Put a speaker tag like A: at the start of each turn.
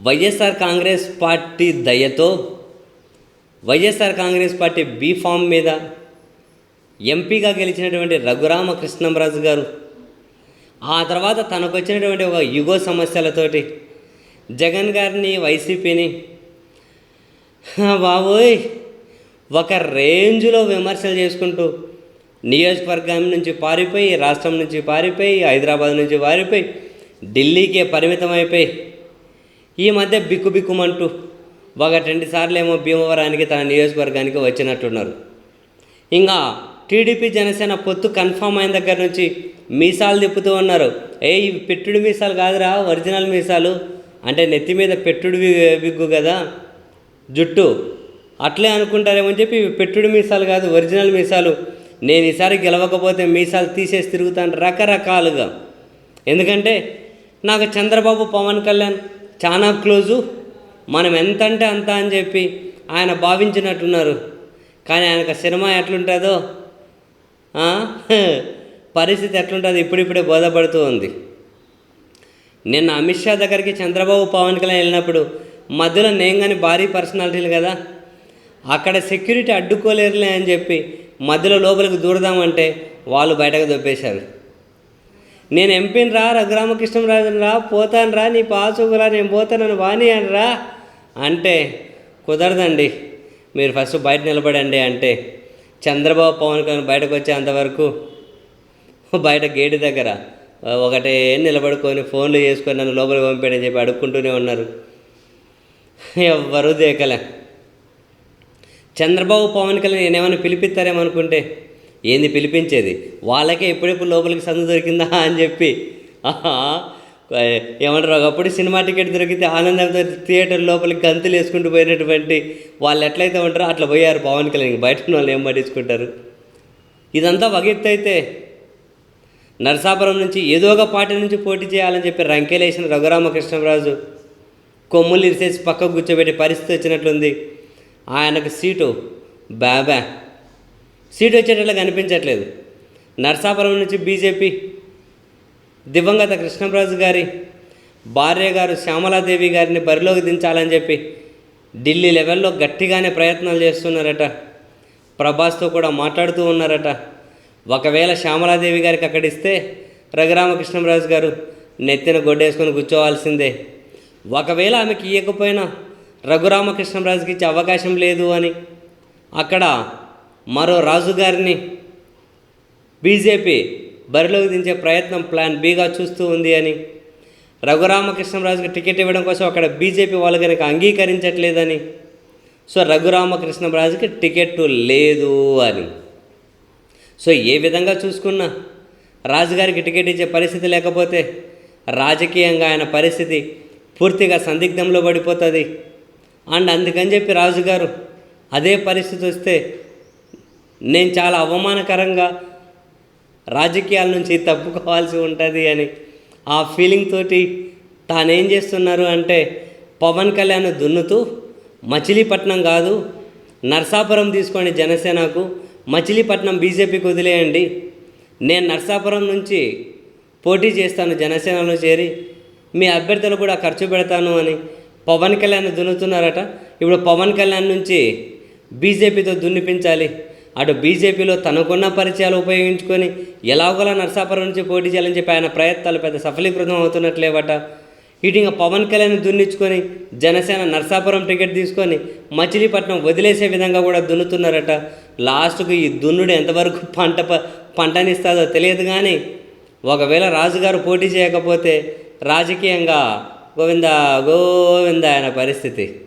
A: YSR Congress party దయతో YSR Congress party B form మీద ఎంపీగా గెలిచినటువంటి రఘురామ కృష్ణంరాజు గారు ఆ తర్వాత తనకు వచ్చినటువంటి ఒక యుగో సమస్యలతోటి జగన్ గారిని వైసీపీని బాబోయ్ ఒక రేంజ్లో విమర్శలు చేసుకుంటూ నియోజకవర్గం నుంచి పారిపోయి రాష్ట్రం నుంచి పారిపోయి హైదరాబాద్ నుంచి పారిపోయి ఢిల్లీకే పరిమితం అయిపోయి ఈ మధ్య బిక్కు బిక్కుమంటూ ఒక రెండు సార్లు ఏమో భీమవరానికి తన నియోజకవర్గానికి వచ్చినట్టున్నారు. ఇంకా టీడీపీ జనసేన పొత్తు కన్ఫామ్ అయిన దగ్గర నుంచి మీసాలు తిప్పుతూ ఉన్నారు. ఏ ఇవి పెట్టుడు మీసాలు కాదురా ఒరిజినల్ మీసాలు. అంటే నెత్తి మీద పెట్టుడు బిగ్గు కదా. జుట్టు. అట్లే అనుకుంటారేమో చెప్పి ఇవి పెట్టుడు మీసాలు కాదు ఒరిజినల్ మీసాలు. నేను ఈసారి గెలవకపోతే మీసాలు తీసేసి తిరుగుతాను రకరకాలుగా. ఎందుకంటే నాకు చంద్రబాబు పవన్ కళ్యాణ్ చాలా క్లోజు. మనం ఎంత అంటే అంత అని చెప్పి ఆయన భావించినట్టున్నారు. కానీ ఆయనకు సినిమా ఎట్లుంటుందో పరిస్థితి ఎట్లుంటుందో ఇప్పుడిప్పుడే బోధపడుతూ ఉంది. నిన్న అమిత్ షా దగ్గరికి చంద్రబాబు పవన్ కళ్యాణ్ వెళ్ళినప్పుడు మధ్యలో నేను కానీ భారీ పర్సనాలిటీలు కదా అక్కడ సెక్యూరిటీ అడ్డుకోలేరులే అని చెప్పి మధ్యలో లోపలికి దూరదామంటే వాళ్ళు బయటకు దొబ్బేశారు. నేను ఎంపీని రా రఘురామకృష్ణరాజుని రా పోతాను రా నీ పాసుకురా నేను పోతానని వాణి అని రా అంటే కుదరదండి. మీరు ఫస్ట్ బయట నిలబడండి అంటే చంద్రబాబు పవన్ కళ్యాణ్ బయటకు వచ్చేంతవరకు బయట గేటు దగ్గర ఒకటే నిలబడుకొని ఫోన్లు చేసుకొని నన్ను లోపలికి పంపాడని చెప్పి అడుక్కుంటూనే ఉన్నారు. ఎవ్వరూ దేకలే. చంద్రబాబు పవన్ కళ్యాణ్ నేనేమైనా పిలిపిస్తారేమనుకుంటే ఏంది పిలిపించేది? వాళ్ళకే ఎప్పుడెప్పుడు లోపలికి సందు దొరికిందా అని చెప్పి. ఏమంటారు? ఒకప్పుడు సినిమా టికెట్ దొరికితే ఆనందంతో థియేటర్ లోపలికి గంతులు వేసుకుంటూ పోయినటువంటి వాళ్ళు ఎట్లయితే ఉంటారో అట్లా పోయారు పవన్ కళ్యాణ్. బయట వాళ్ళు ఏం పట్టించుకుంటారు? ఇదంతా ఒక అయితే నరసాపురం నుంచి ఏదో ఒక పార్టీ నుంచి పోటీ చేయాలని చెప్పి రంకెలేసిన రఘురామకృష్ణరాజు కొమ్ములు ఇరిసేసి పక్కకు కూర్చోబెట్టే పరిస్థితి వచ్చినట్లుంది. ఆయనకు సీటు. బాబా సీటు వచ్చేటట్లు కనిపించట్లేదు. నరసాపురం నుంచి బీజేపీ దివంగత కృష్ణరాజు గారి భార్య గారు శ్యామలాదేవి గారిని బరిలోకి దించాలని చెప్పి ఢిల్లీ లెవెల్లో గట్టిగానే ప్రయత్నాలు చేస్తున్నారట. ప్రభాస్తో కూడా మాట్లాడుతూ ఉన్నారట. ఒకవేళ శ్యామలాదేవి గారికి అక్కడ ఇస్తే రఘురామకృష్ణరాజు గారు నెత్తిన గొడ్డేసుకొని కూర్చోవాల్సిందే. ఒకవేళ ఆమెకి ఇవ్వకపోయినా రఘురామకృష్ణరాజుకి ఇచ్చే అవకాశం లేదు అని. అక్కడ మరో రాజుగారిని బీజేపీ బరిలోకి దించే ప్రయత్నం ప్లాన్ బీగా చూస్తూ ఉంది అని. రఘురామకృష్ణరాజుకి టికెట్ ఇవ్వడం కోసం అక్కడ బీజేపీ వాళ్ళు కనుక అంగీకరించట్లేదని. సో రఘురామకృష్ణరాజుకి టికెట్ లేదు అని. సో ఏ విధంగా చూసుకున్నా రాజుగారికి టికెట్ ఇచ్చే పరిస్థితి లేకపోతే రాజకీయంగా ఆయన పరిస్థితి పూర్తిగా సందిగ్ధంలో పడిపోతుంది. అండ్ అందుకని చెప్పి రాజుగారు అదే పరిస్థితి వస్తే నేను చాలా అవమానకరంగా రాజకీయాల నుంచి తప్పుకోవాల్సి ఉంటుంది అని ఆ ఫీలింగ్ తోటి తానేం చేస్తున్నారు అంటే పవన్ కళ్యాణ్ దున్నుతూ మచిలీపట్నం కాదు నర్సాపురం తీసుకోండి జనసేనకు మచిలీపట్నం బీజేపీకి వదిలేయండి. నేను నర్సాపురం నుంచి పోటీ చేస్తాను జనసేనలో చేరి మీ అభ్యర్థులు కూడా ఖర్చు పెడతాను అని పవన్ కళ్యాణ్ దున్నుతున్నారట. ఇప్పుడు పవన్ కళ్యాణ్ నుంచి బీజేపీతో దున్నిపించాలి. అటు బీజేపీలో తనకున్న పరిచయాలు ఉపయోగించుకొని ఎలాగోలా నర్సాపురం నుంచి పోటీ చేయాలని చెప్పి ఆయన ప్రయత్నాలు పెద్ద సఫలీకృతం అవుతున్నట్లేవట. ఇటు ఇంకా పవన్ కళ్యాణ్ దున్నించుకొని జనసేన నర్సాపురం టికెట్ తీసుకొని మచిలీపట్నం వదిలేసే విధంగా కూడా దున్నుతున్నారట. లాస్ట్కు ఈ దున్నుడు ఎంతవరకు పంట ప- పంటనిస్తుందో తెలియదు కానీ ఒకవేళ రాజుగారు పోటీ చేయకపోతే రాజకీయంగా గోవింద గోవింద ఆయన పరిస్థితి.